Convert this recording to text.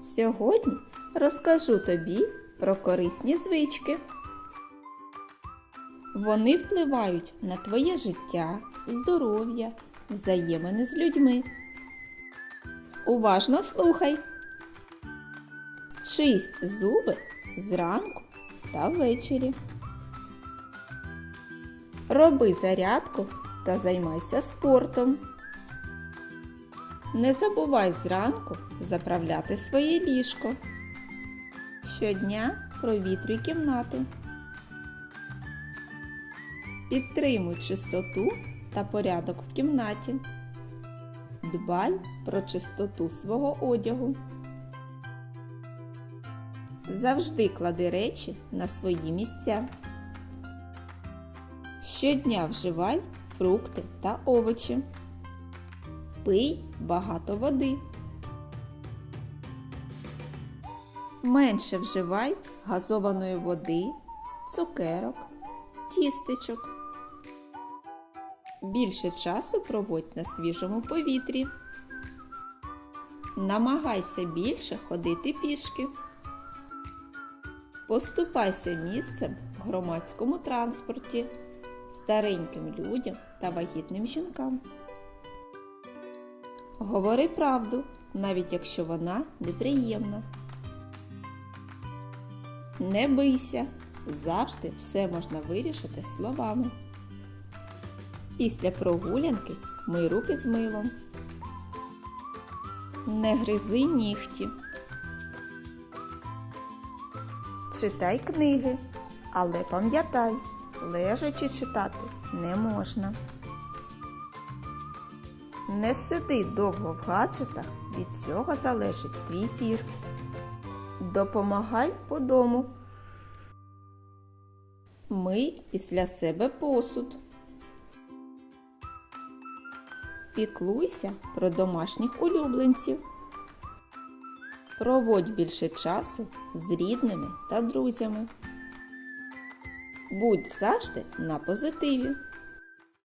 Сьогодні розкажу тобі про корисні звички. Вони впливають на твоє життя, здоров'я, взаємини з людьми. Уважно слухай. Чисть зуби зранку та ввечері. Роби зарядку та займайся спортом. Не забувай зранку заправляти своє ліжко. Щодня провітрюй кімнату. Підтримуй чистоту та порядок в кімнаті. Дбай про чистоту свого одягу. Завжди клади речі на свої місця. Щодня вживай фрукти та овочі. Пий багато води. Менше вживай газованої води, цукерок, тістечок. Більше часу проводь на свіжому повітрі. Намагайся більше ходити пішки. Поступайся місцем в громадському транспорті стареньким людям та вагітним жінкам. Говори правду, навіть якщо вона неприємна. Не бийся, завжди все можна вирішити словами. Після прогулянки мий руки з милом. Не гризи нігті. Читай книги, але пам'ятай, лежачи читати не можна. Не сиди довго в гаджетах, від цього залежить твій зір. Допомагай по дому. Мий після себе посуд. Піклуйся про домашніх улюбленців. Проводь більше часу з рідними та друзями. Будь завжди на позитиві.